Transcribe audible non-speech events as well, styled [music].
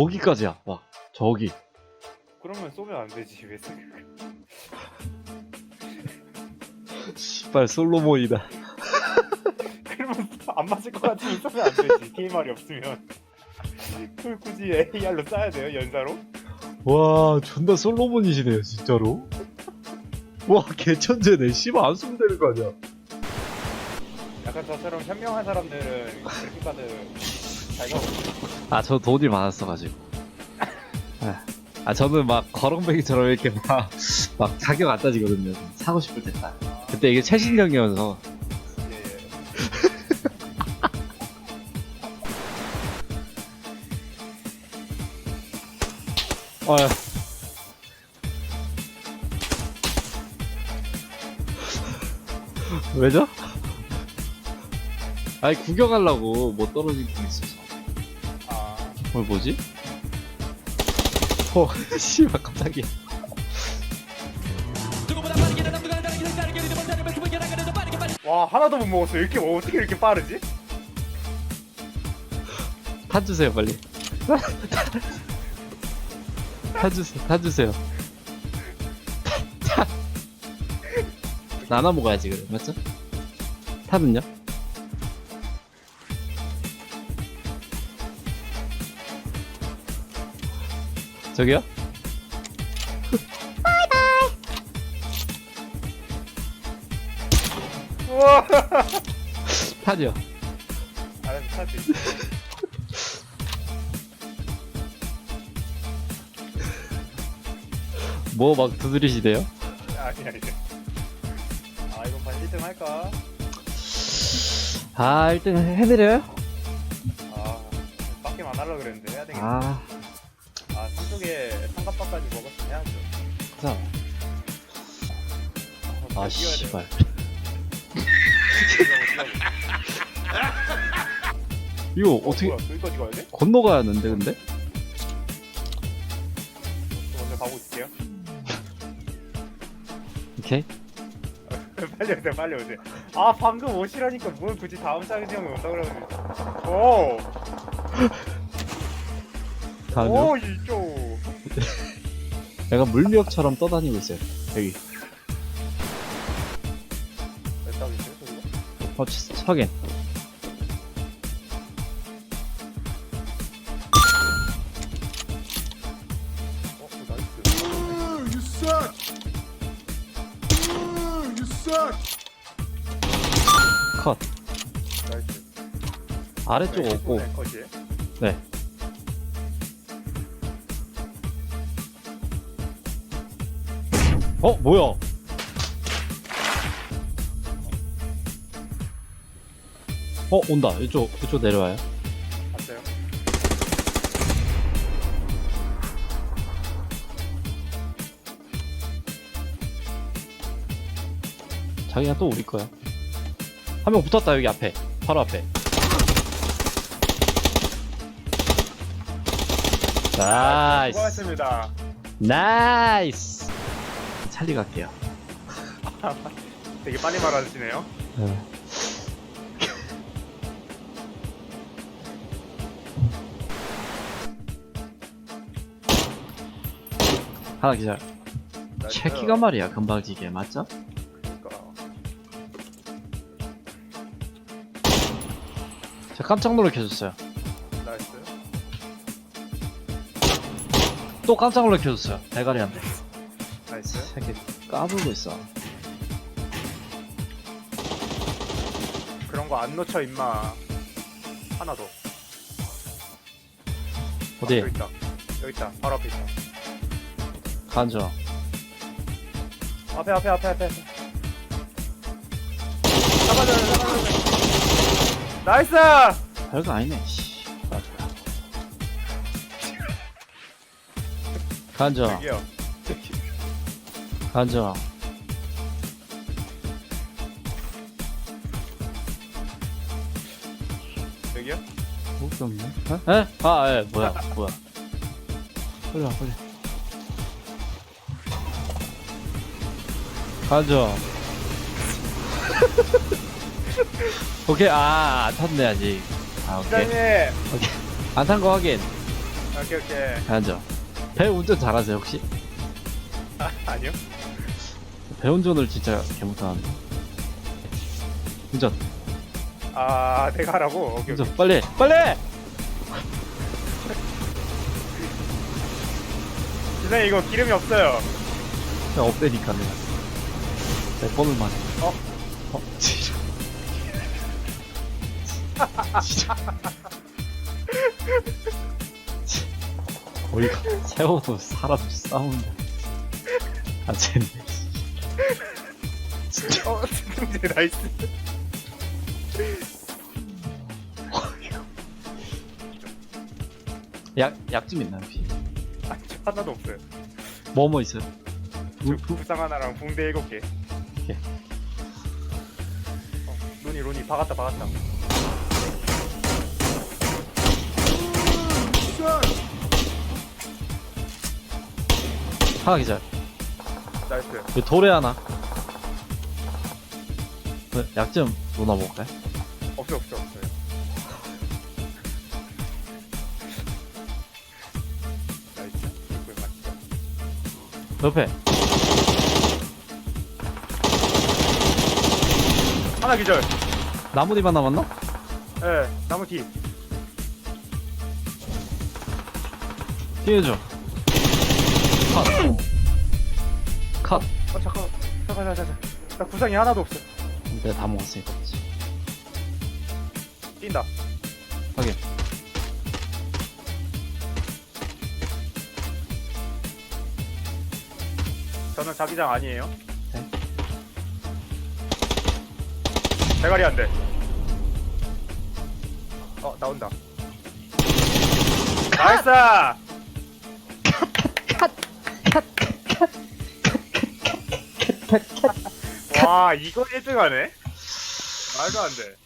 저기까지야. 막 저기. 그러면 쏘면 안 되지 왜 쏘? 씨발 솔로몬이다. 그러면 안 맞을 것 같으면 쏘면 안 되지 DMR이 없으면 그걸 굳이 AR로 쏴야 돼요 연사로? 와 존나 솔로몬이시네요 진짜로. 와 개천재네. 씨발 안 쓰면 되는 거 아니야. 약간 저처럼 현명한 사람들은 그래픽카드 자기가 아 저 돈이 많았어가지고. 아, [laughs] 아 저는 막 거렁뱅이처럼 이렇게 막, 막 자격 안 따지거든요. 사고 싶을 때 딱. 그때 이게 최신형이어서 예, 예. [laughs] 어. 왜죠? 아니 구경하려고 뭐 떨어진 게 있어서. 아어 뭐지? 어 [laughs] 씨발 갑자기. 와 하나도 못 먹었어 이렇게 뭐 어떻게 이렇게 빠르지? 탄 주세요 빨리. 탄 주세요. 탄 주세요. 탄. 나눠 먹어야지 그래 맞죠? 탄은요? 저기요? 우와 탄이요. 알아서 타지 뭐 막 두드리시대요? 아니 아니 아 이건 반 1등 할까? 아 1등 해드려요? 아 밖에 안 하려고 그랬는데 해야 되겠다 아 아 삼쪽에 삼각밥까지 먹었으면 해야죠 그래서 아. 씨발. [laughs] 이거 어, 어떻게 뭐야, 여기까지 가야 돼? 건너가야 하는데 근데? 저 먼저 가고 있을게요 오케이 [laughs] 빨리 오세요 빨리 오세요 아 방금 오시라니까 뭘 굳이 다음 형이 온다 그러면 [laughs] 다음요 이쪽 [laughs] 약간 물미역처럼 떠다니고 있어요 여기? 어 치- 확인 어 나이스 Ooh, you suck! Ooh, you suck! 컷 나이스 아래쪽 네, 없고 네, 컷이에요? 네 어? 뭐야? 어 온다. 이쪽 이쪽 내려와요. 봤어요? 자기가 또 우리 거야. 한 명 붙었다 여기 앞에. 바로 앞에. 나이스. 수고하셨습니다. 나이스 찰리 갈게요 [laughs] 되게 빨리 말하시네요 네. 하나 기절. 체키가 말이야 금방지게 맞죠? 그러니까. 저 깜짝 놀래켜줬어요 나이스 또 깜짝 놀래켜줬어요 대가리한테 새끼 까불고 있어. 그런 거 안 놓쳐 임마. 하나 더 어디? 여기 있다. 여기 있다. 바로 앞에 있다. 간저 앞에 앞에 앞에 앞에. 잡아줘요 잡아줘요. 나이스! 별거 아니네 씨. 간저 여기요 간저 여기요 뭐가 없네 에? 에? 아, 예, 뭐야, 뭐야. 빨리 와, 빨리. 가죠. [laughs] 오케이, 아, 안 탔네, 아직. 아, 오케이. 부장님 안 탄 거 확인. 오케이 오케이. 가야죠. 배 운전 잘하세요 혹시? 아, 아니요. 배 운전을 진짜 개 못하는데. 운전, 아 내가 하라고. 오케이 오케이. 운전 빨리, 빨리! 선생님 이거 기름이 없어요. 그냥 없대니까 내가. 몇 번을 맞아. 어? 어? [laughs] 진짜. 진짜. 어이가 세워도 사람 싸운다. 아, 쟤네. 어 승재 나이스. 약, 약 좀 있나요, 피? 아, 저 하나도 없어요. 뭐 뭐 있어요? 저 울프? 부상 하나랑 붕대 일곱 개. 오케이. 어, 로니 로니 박았다 박았다. 하나 기절. 나이스. 그 돌에 하나. 그 약좀 놓아볼까요? 없어 없어 없어요. 나이스. 이거 맞죠? 옆에. 하나 기절. 나무 뒤만 남았나? 예, 나무 뒤. 피해줘. 컷. 컷. 어 잠깐 잠깐 잠깐 잠깐. 나 구상이 하나도 없어. 내가 다 먹었으니까. 그렇지. 뛴다. 확인. 저는 자기장 아니에요. 네. 대가리 안 돼. 어 나온다. 나이스. 와 이거 1등하네. 말도 안 돼.